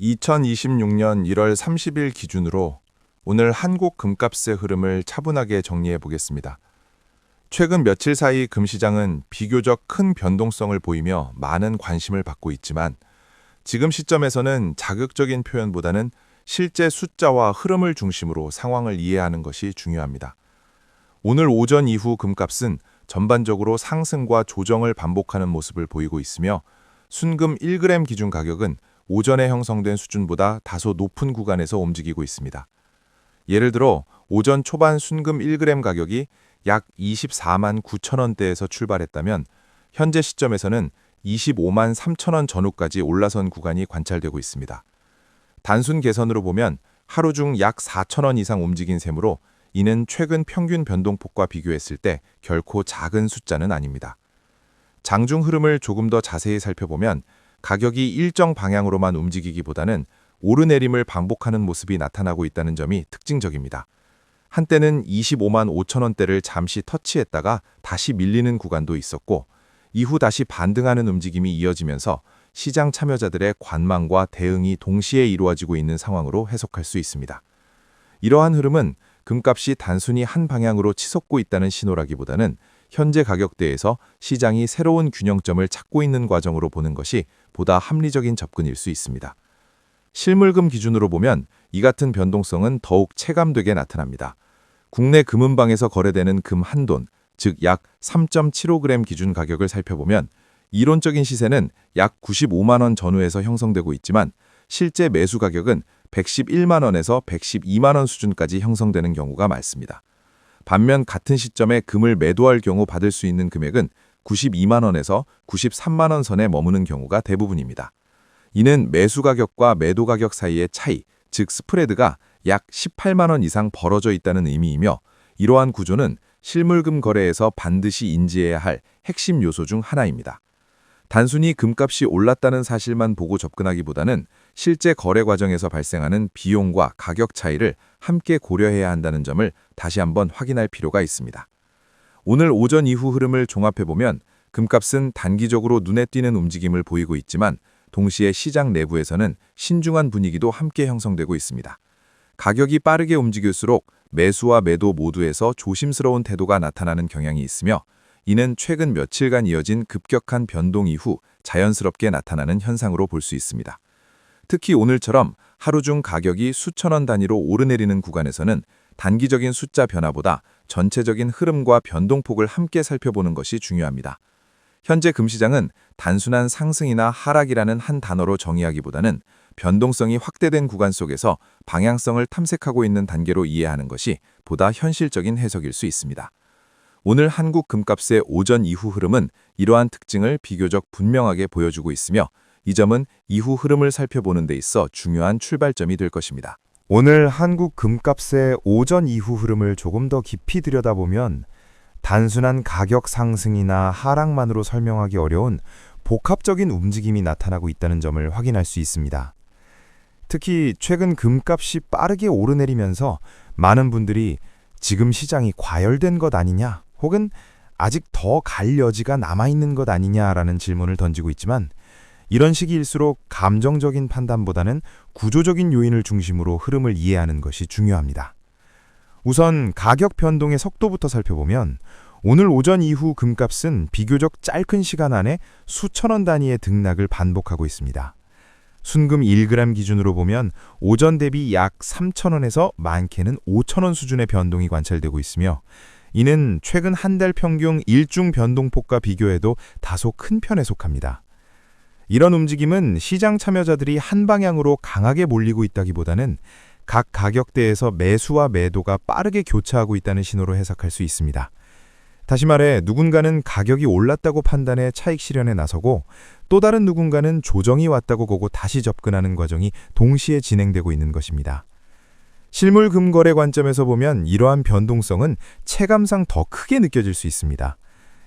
2026년 1월 30일 기준으로 오늘 한국 금값의 흐름을 차분하게 정리해 보겠습니다. 최근 며칠 사이 금시장은 비교적 큰 변동성을 보이며 많은 관심을 받고 있지만 지금 시점에서는 자극적인 표현보다는 실제 숫자와 흐름을 중심으로 상황을 이해하는 것이 중요합니다. 오늘 오전 이후 금값은 전반적으로 상승과 조정을 반복하는 모습을 보이고 있으며 순금 1g 기준 가격은 오전에 형성된 수준보다 다소 높은 구간에서 움직이고 있습니다. 예를 들어 오전 초반 순금 1g 가격이 약 24만 9천 원대에서 출발했다면 현재 시점에서는 25만 3천 원 전후까지 올라선 구간이 관찰되고 있습니다. 단순 계산으로 보면 하루 중 약 4천 원 이상 움직인 셈으로 이는 최근 평균 변동폭과 비교했을 때 결코 작은 숫자는 아닙니다. 장중 흐름을 조금 더 자세히 살펴보면 가격이 일정 방향으로만 움직이기보다는 오르내림을 반복하는 모습이 나타나고 있다는 점이 특징적입니다. 한때는 25만 5천 원대를 잠시 터치했다가 다시 밀리는 구간도 있었고 이후 다시 반등하는 움직임이 이어지면서 시장 참여자들의 관망과 대응이 동시에 이루어지고 있는 상황으로 해석할 수 있습니다. 이러한 흐름은 금값이 단순히 한 방향으로 치솟고 있다는 신호라기보다는 현재 가격대에서 시장이 새로운 균형점을 찾고 있는 과정으로 보는 것이 보다 합리적인 접근일 수 있습니다. 실물금 기준으로 보면 이 같은 변동성은 더욱 체감되게 나타납니다. 국내 금은방에서 거래되는 금 한 돈, 즉 약 3.75g 기준 가격을 살펴보면 이론적인 시세는 약 95만 원 전후에서 형성되고 있지만 실제 매수 가격은 111만 원에서 112만 원 수준까지 형성되는 경우가 많습니다. 반면 같은 시점에 금을 매도할 경우 받을 수 있는 금액은 92만 원에서 93만 원 선에 머무는 경우가 대부분입니다. 이는 매수 가격과 매도 가격 사이의 차이, 즉 스프레드가 약 18만 원 이상 벌어져 있다는 의미이며 이러한 구조는 실물금 거래에서 반드시 인지해야 할 핵심 요소 중 하나입니다. 단순히 금값이 올랐다는 사실만 보고 접근하기보다는 실제 거래 과정에서 발생하는 비용과 가격 차이를 함께 고려해야 한다는 점을 다시 한번 확인할 필요가 있습니다. 오늘 오전 이후 흐름을 종합해보면 금값은 단기적으로 눈에 띄는 움직임을 보이고 있지만 동시에 시장 내부에서는 신중한 분위기도 함께 형성되고 있습니다. 가격이 빠르게 움직일수록 매수와 매도 모두에서 조심스러운 태도가 나타나는 경향이 있으며 이는 최근 며칠간 이어진 급격한 변동 이후 자연스럽게 나타나는 현상으로 볼 수 있습니다. 특히 오늘처럼 하루 중 가격이 수천 원 단위로 오르내리는 구간에서는 단기적인 숫자 변화보다 전체적인 흐름과 변동폭을 함께 살펴보는 것이 중요합니다. 현재 금시장은 단순한 상승이나 하락이라는 한 단어로 정의하기보다는 변동성이 확대된 구간 속에서 방향성을 탐색하고 있는 단계로 이해하는 것이 보다 현실적인 해석일 수 있습니다. 오늘 한국 금값의 오전 이후 흐름은 이러한 특징을 비교적 분명하게 보여주고 있으며 이 점은 이후 흐름을 살펴보는 데 있어 중요한 출발점이 될 것입니다. 오늘 한국 금값의 오전 이후 흐름을 조금 더 깊이 들여다보면 단순한 가격 상승이나 하락만으로 설명하기 어려운 복합적인 움직임이 나타나고 있다는 점을 확인할 수 있습니다. 특히 최근 금값이 빠르게 오르내리면서 많은 분들이 지금 시장이 과열된 것 아니냐 혹은 아직 더 갈 여지가 남아있는 것 아니냐라는 질문을 던지고 있지만 이런 시기일수록 감정적인 판단보다는 구조적인 요인을 중심으로 흐름을 이해하는 것이 중요합니다. 우선 가격 변동의 속도부터 살펴보면 오늘 오전 이후 금값은 비교적 짧은 시간 안에 수천 원 단위의 등락을 반복하고 있습니다. 순금 1g 기준으로 보면 오전 대비 약 3천원에서 많게는 5천원 수준의 변동이 관찰되고 있으며 이는 최근 한 달 평균 일중 변동폭과 비교해도 다소 큰 편에 속합니다. 이런 움직임은 시장 참여자들이 한 방향으로 강하게 몰리고 있다기보다는 각 가격대에서 매수와 매도가 빠르게 교차하고 있다는 신호로 해석할 수 있습니다. 다시 말해 누군가는 가격이 올랐다고 판단해 차익 실현에 나서고 또 다른 누군가는 조정이 왔다고 보고 다시 접근하는 과정이 동시에 진행되고 있는 것입니다. 실물 금거래 관점에서 보면 이러한 변동성은 체감상 더 크게 느껴질 수 있습니다.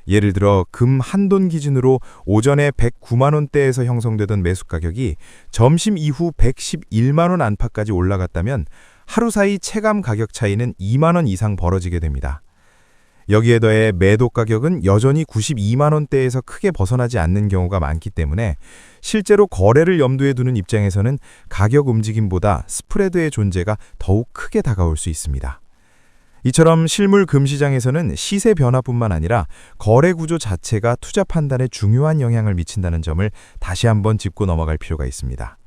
예를 들어 금 한돈 기준으로 오전에 109만 원대에서 형성되던 매수 가격이 점심 이후 111만 원 안팎까지 올라갔다면 하루 사이 체감 가격 차이는 2만 원 이상 벌어지게 됩니다. 여기에 더해 매도 가격은 여전히 92만 원대에서 크게 벗어나지 않는 경우가 많기 때문에 실제로 거래를 염두에 두는 입장에서는 가격 움직임보다 스프레드의 존재가 더욱 크게 다가올 수 있습니다. 이처럼 실물 금시장에서는 시세 변화뿐만 아니라 거래 구조 자체가 투자 판단에 중요한 영향을 미친다는 점을 다시 한번 짚고 넘어갈 필요가 있습니다.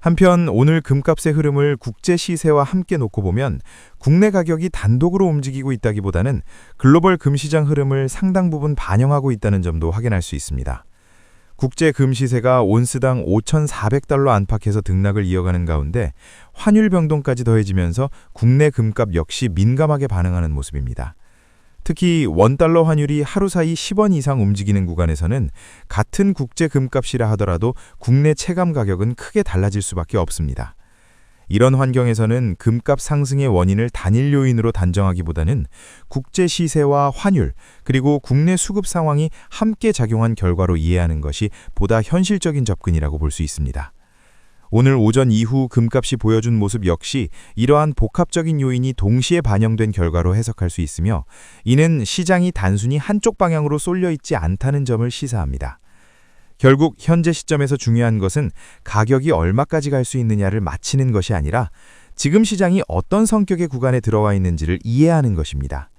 한편 오늘 금값의 흐름을 국제 시세와 함께 놓고 보면 국내 가격이 단독으로 움직이고 있다기보다는 글로벌 금시장 흐름을 상당 부분 반영하고 있다는 점도 확인할 수 있습니다. 국제 금시세가 온스당 5,400달러 안팎에서 등락을 이어가는 가운데 환율 변동까지 더해지면서 국내 금값 역시 민감하게 반응하는 모습입니다. 특히 원달러 환율이 하루 사이 10원 이상 움직이는 구간에서는 같은 국제 금값이라 하더라도 국내 체감 가격은 크게 달라질 수밖에 없습니다. 이런 환경에서는 금값 상승의 원인을 단일 요인으로 단정하기보다는 국제 시세와 환율, 그리고 국내 수급 상황이 함께 작용한 결과로 이해하는 것이 보다 현실적인 접근이라고 볼 수 있습니다. 오늘 오전 이후 금값이 보여준 모습 역시 이러한 복합적인 요인이 동시에 반영된 결과로 해석할 수 있으며 이는 시장이 단순히 한쪽 방향으로 쏠려 있지 않다는 점을 시사합니다. 결국 현재 시점에서 중요한 것은 가격이 얼마까지 갈 수 있느냐를 맞히는 것이 아니라 지금 시장이 어떤 성격의 구간에 들어와 있는지를 이해하는 것입니다.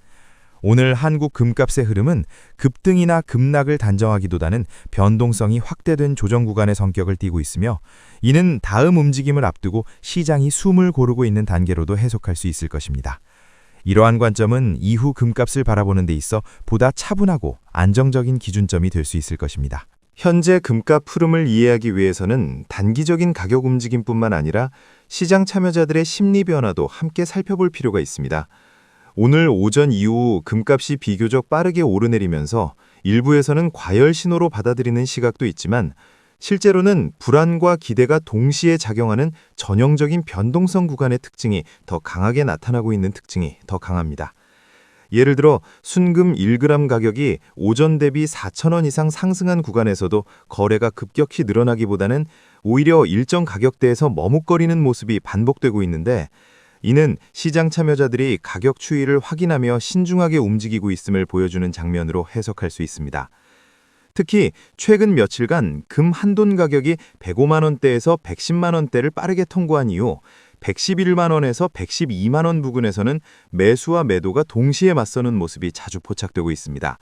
오늘 한국 금값의 흐름은 급등이나 급락을 단정하기보다는 변동성이 확대된 조정 구간의 성격을 띠고 있으며 이는 다음 움직임을 앞두고 시장이 숨을 고르고 있는 단계로도 해석할 수 있을 것입니다. 이러한 관점은 이후 금값을 바라보는 데 있어 보다 차분하고 안정적인 기준점이 될 수 있을 것입니다. 현재 금값 흐름을 이해하기 위해서는 단기적인 가격 움직임뿐만 아니라 시장 참여자들의 심리 변화도 함께 살펴볼 필요가 있습니다. 오늘 오전 이후 금값이 비교적 빠르게 오르내리면서 일부에서는 과열 신호로 받아들이는 시각도 있지만 실제로는 불안과 기대가 동시에 작용하는 전형적인 변동성 구간의 특징이 더 강하게 나타나고 있는 특징이 더 강합니다. 예를 들어 순금 1g 가격이 오전 대비 4,000원 이상 상승한 구간에서도 거래가 급격히 늘어나기보다는 오히려 일정 가격대에서 머뭇거리는 모습이 반복되고 있는데 이는 시장 참여자들이 가격 추이를 확인하며 신중하게 움직이고 있음을 보여주는 장면으로 해석할 수 있습니다. 특히 최근 며칠간 금 한돈 가격이 105만 원대에서 110만 원대를 빠르게 통과한 이후 111만 원에서 112만 원 부근에서는 매수와 매도가 동시에 맞서는 모습이 자주 포착되고 있습니다.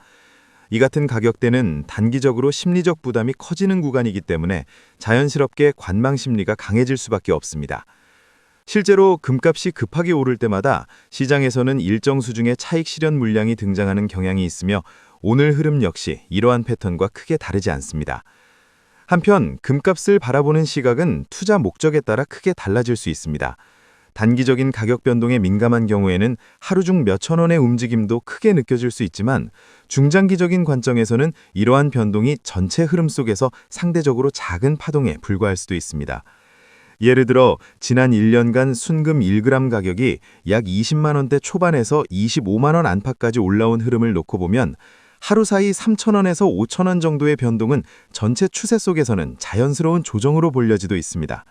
이 같은 가격대는 단기적으로 심리적 부담이 커지는 구간이기 때문에 자연스럽게 관망 심리가 강해질 수밖에 없습니다. 실제로 금값이 급하게 오를 때마다 시장에서는 일정 수준의 차익 실현 물량이 등장하는 경향이 있으며 오늘 흐름 역시 이러한 패턴과 크게 다르지 않습니다. 한편 금값을 바라보는 시각은 투자 목적에 따라 크게 달라질 수 있습니다. 단기적인 가격 변동에 민감한 경우에는 하루 중 몇천 원의 움직임도 크게 느껴질 수 있지만 중장기적인 관점에서는 이러한 변동이 전체 흐름 속에서 상대적으로 작은 파동에 불과할 수도 있습니다. 예를 들어 지난 1년간 순금 1g 가격이 약 20만 원대 초반에서 25만 원 안팎까지 올라온 흐름을 놓고 보면 하루 사이 3천원에서 5천원 정도의 변동은 전체 추세 속에서는 자연스러운 조정으로 볼려지도 있습니다.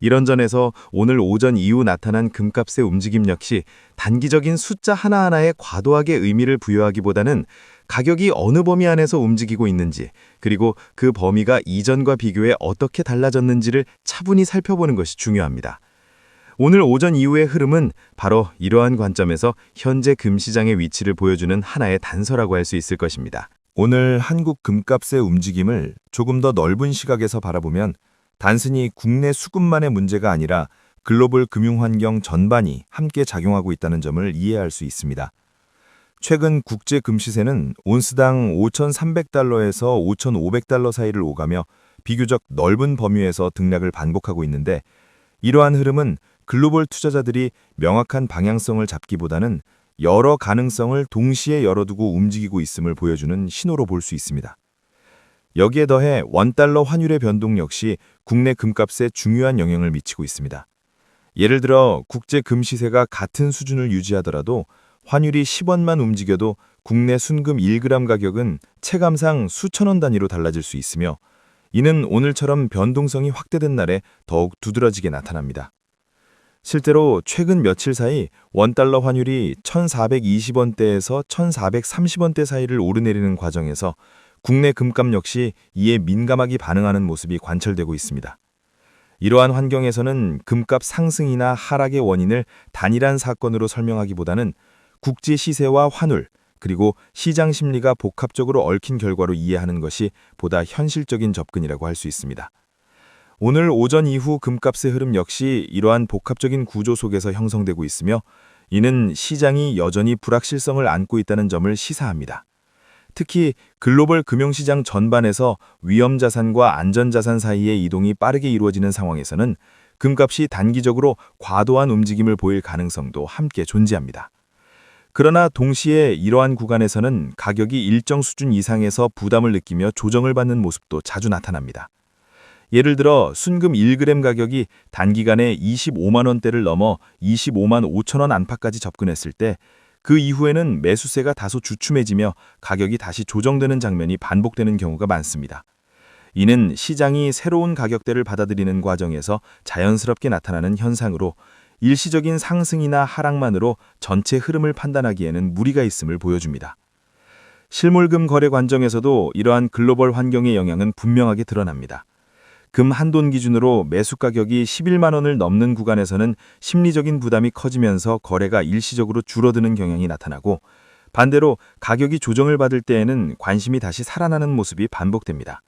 이런 전에서 오늘 오전 이후 나타난 금값의 움직임 역시 단기적인 숫자 하나하나에 과도하게 의미를 부여하기보다는 가격이 어느 범위 안에서 움직이고 있는지 그리고 그 범위가 이전과 비교해 어떻게 달라졌는지를 차분히 살펴보는 것이 중요합니다. 오늘 오전 이후의 흐름은 바로 이러한 관점에서 현재 금시장의 위치를 보여주는 하나의 단서라고 할 수 있을 것입니다. 오늘 한국 금값의 움직임을 조금 더 넓은 시각에서 바라보면 단순히 국내 수급만의 문제가 아니라 글로벌 금융 환경 전반이 함께 작용하고 있다는 점을 이해할 수 있습니다. 최근 국제 금시세는 온스당 5,300달러에서 5,500달러 사이를 오가며 비교적 넓은 범위에서 등락을 반복하고 있는데 이러한 흐름은 글로벌 투자자들이 명확한 방향성을 잡기보다는 여러 가능성을 동시에 열어두고 움직이고 있음을 보여주는 신호로 볼 수 있습니다. 여기에 더해 원달러 환율의 변동 역시 국내 금값에 중요한 영향을 미치고 있습니다. 예를 들어 국제 금 시세가 같은 수준을 유지하더라도 환율이 10원만 움직여도 국내 순금 1g 가격은 체감상 수천 원 단위로 달라질 수 있으며 이는 오늘처럼 변동성이 확대된 날에 더욱 두드러지게 나타납니다. 실제로 최근 며칠 사이 원달러 환율이 1,420원대에서 1,430원대 사이를 오르내리는 과정에서 국내 금값 역시 이에 민감하게 반응하는 모습이 관철되고 있습니다. 이러한 환경에서는 금값 상승이나 하락의 원인을 단일한 사건으로 설명하기보다는 국제 시세와 환율, 그리고 시장 심리가 복합적으로 얽힌 결과로 이해하는 것이 보다 현실적인 접근이라고 할 수 있습니다. 오늘 오전 이후 금값의 흐름 역시 이러한 복합적인 구조 속에서 형성되고 있으며 이는 시장이 여전히 불확실성을 안고 있다는 점을 시사합니다. 특히 글로벌 금융시장 전반에서 위험자산과 안전자산 사이의 이동이 빠르게 이루어지는 상황에서는 금값이 단기적으로 과도한 움직임을 보일 가능성도 함께 존재합니다. 그러나 동시에 이러한 구간에서는 가격이 일정 수준 이상에서 부담을 느끼며 조정을 받는 모습도 자주 나타납니다. 예를 들어 순금 1g 가격이 단기간에 25만 원대를 넘어 25만 5천 원 안팎까지 접근했을 때 그 이후에는 매수세가 다소 주춤해지며 가격이 다시 조정되는 장면이 반복되는 경우가 많습니다. 이는 시장이 새로운 가격대를 받아들이는 과정에서 자연스럽게 나타나는 현상으로 일시적인 상승이나 하락만으로 전체 흐름을 판단하기에는 무리가 있음을 보여줍니다. 실물금 거래 관점에서도 이러한 글로벌 환경의 영향은 분명하게 드러납니다. 금 한돈 기준으로 매수 가격이 11만 원을 넘는 구간에서는 심리적인 부담이 커지면서 거래가 일시적으로 줄어드는 경향이 나타나고 반대로 가격이 조정을 받을 때에는 관심이 다시 살아나는 모습이 반복됩니다.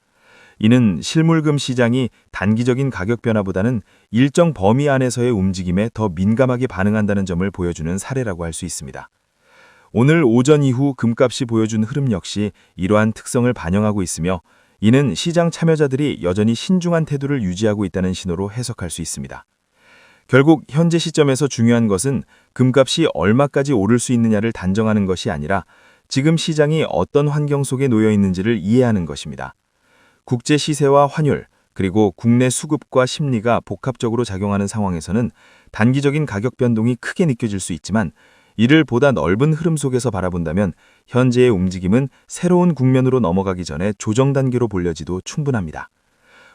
이는 실물금 시장이 단기적인 가격 변화보다는 일정 범위 안에서의 움직임에 더 민감하게 반응한다는 점을 보여주는 사례라고 할 수 있습니다. 오늘 오전 이후 금값이 보여준 흐름 역시 이러한 특성을 반영하고 있으며 이는 시장 참여자들이 여전히 신중한 태도를 유지하고 있다는 신호로 해석할 수 있습니다. 결국 현재 시점에서 중요한 것은 금값이 얼마까지 오를 수 있느냐를 단정하는 것이 아니라 지금 시장이 어떤 환경 속에 놓여 있는지를 이해하는 것입니다. 국제 시세와 환율, 그리고 국내 수급과 심리가 복합적으로 작용하는 상황에서는 단기적인 가격 변동이 크게 느껴질 수 있지만 이를 보다 넓은 흐름 속에서 바라본다면 현재의 움직임은 새로운 국면으로 넘어가기 전에 조정 단계로 볼려지도 충분합니다.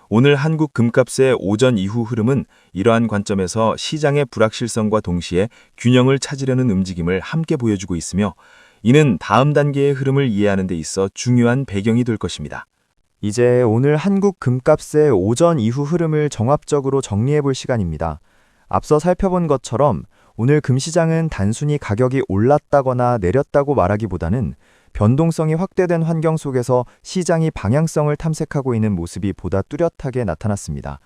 오늘 한국 금값의 오전 이후 흐름은 이러한 관점에서 시장의 불확실성과 동시에 균형을 찾으려는 움직임을 함께 보여주고 있으며 이는 다음 단계의 흐름을 이해하는 데 있어 중요한 배경이 될 것입니다. 이제 오늘 한국 금값의 오전 이후 흐름을 종합적으로 정리해 볼 시간입니다. 앞서 살펴본 것처럼 오늘 금시장은 단순히 가격이 올랐다거나 내렸다고 말하기보다는 변동성이 확대된 환경 속에서 시장이 방향성을 탐색하고 있는 모습이 보다 뚜렷하게 나타났습니다.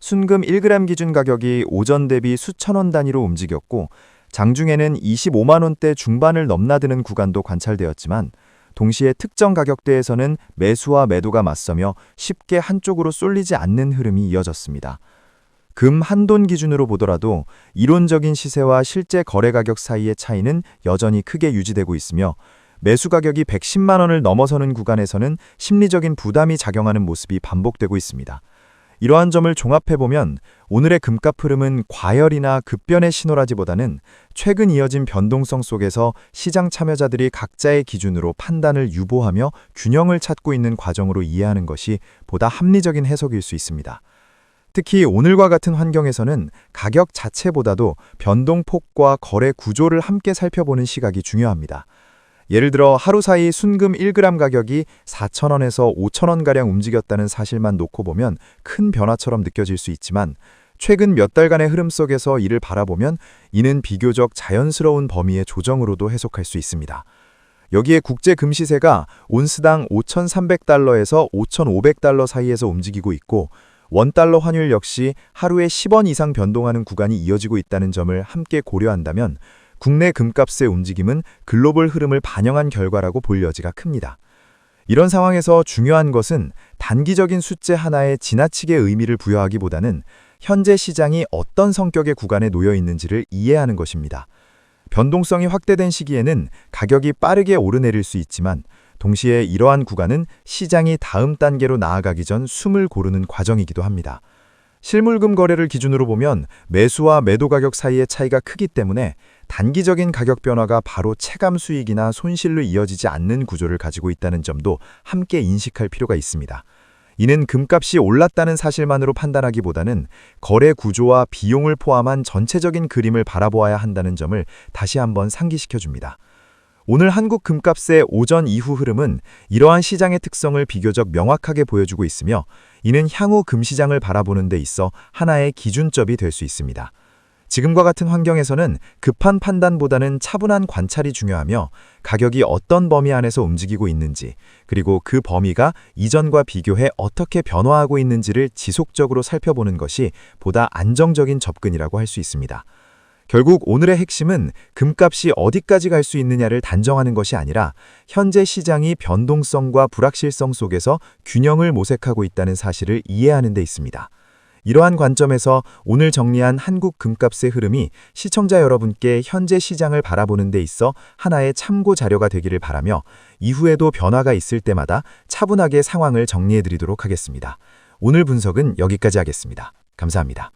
순금 1g 기준 가격이 오전 대비 수천 원 단위로 움직였고 장중에는 25만 원대 중반을 넘나드는 구간도 관찰되었지만 동시에 특정 가격대에서는 매수와 매도가 맞서며 쉽게 한쪽으로 쏠리지 않는 흐름이 이어졌습니다. 금 한돈 기준으로 보더라도 이론적인 시세와 실제 거래 가격 사이의 차이는 여전히 크게 유지되고 있으며 매수 가격이 110만 원을 넘어서는 구간에서는 심리적인 부담이 작용하는 모습이 반복되고 있습니다. 이러한 점을 종합해보면 오늘의 금값 흐름은 과열이나 급변의 신호라기보다는 최근 이어진 변동성 속에서 시장 참여자들이 각자의 기준으로 판단을 유보하며 균형을 찾고 있는 과정으로 이해하는 것이 보다 합리적인 해석일 수 있습니다. 특히 오늘과 같은 환경에서는 가격 자체보다도 변동폭과 거래 구조를 함께 살펴보는 시각이 중요합니다. 예를 들어 하루 사이 순금 1g 가격이 4,000원에서 5,000원가량 움직였다는 사실만 놓고 보면 큰 변화처럼 느껴질 수 있지만 최근 몇 달간의 흐름 속에서 이를 바라보면 이는 비교적 자연스러운 범위의 조정으로도 해석할 수 있습니다. 여기에 국제 금시세가 온스당 5,300달러에서 5,500달러 사이에서 움직이고 있고 원달러 환율 역시 하루에 10원 이상 변동하는 구간이 이어지고 있다는 점을 함께 고려한다면 국내 금값의 움직임은 글로벌 흐름을 반영한 결과라고 볼 여지가 큽니다. 이런 상황에서 중요한 것은 단기적인 숫제 하나에 지나치게 의미를 부여하기보다는 현재 시장이 어떤 성격의 구간에 놓여 있는지를 이해하는 것입니다. 변동성이 확대된 시기에는 가격이 빠르게 오르내릴 수 있지만 동시에 이러한 구간은 시장이 다음 단계로 나아가기 전 숨을 고르는 과정이기도 합니다. 실물금 거래를 기준으로 보면 매수와 매도 가격 사이의 차이가 크기 때문에 단기적인 가격 변화가 바로 체감 수익이나 손실로 이어지지 않는 구조를 가지고 있다는 점도 함께 인식할 필요가 있습니다. 이는 금값이 올랐다는 사실만으로 판단하기보다는 거래 구조와 비용을 포함한 전체적인 그림을 바라보아야 한다는 점을 다시 한번 상기시켜 줍니다. 오늘 한국 금값의 오전 이후 흐름은 이러한 시장의 특성을 비교적 명확하게 보여주고 있으며 이는 향후 금시장을 바라보는 데 있어 하나의 기준점이 될 수 있습니다. 지금과 같은 환경에서는 급한 판단보다는 차분한 관찰이 중요하며 가격이 어떤 범위 안에서 움직이고 있는지 그리고 그 범위가 이전과 비교해 어떻게 변화하고 있는지를 지속적으로 살펴보는 것이 보다 안정적인 접근이라고 할 수 있습니다. 결국 오늘의 핵심은 금값이 어디까지 갈 수 있느냐를 단정하는 것이 아니라 현재 시장이 변동성과 불확실성 속에서 균형을 모색하고 있다는 사실을 이해하는 데 있습니다. 이러한 관점에서 오늘 정리한 한국 금값의 흐름이 시청자 여러분께 현재 시장을 바라보는 데 있어 하나의 참고 자료가 되기를 바라며 이후에도 변화가 있을 때마다 차분하게 상황을 정리해 드리도록 하겠습니다. 오늘 분석은 여기까지 하겠습니다. 감사합니다.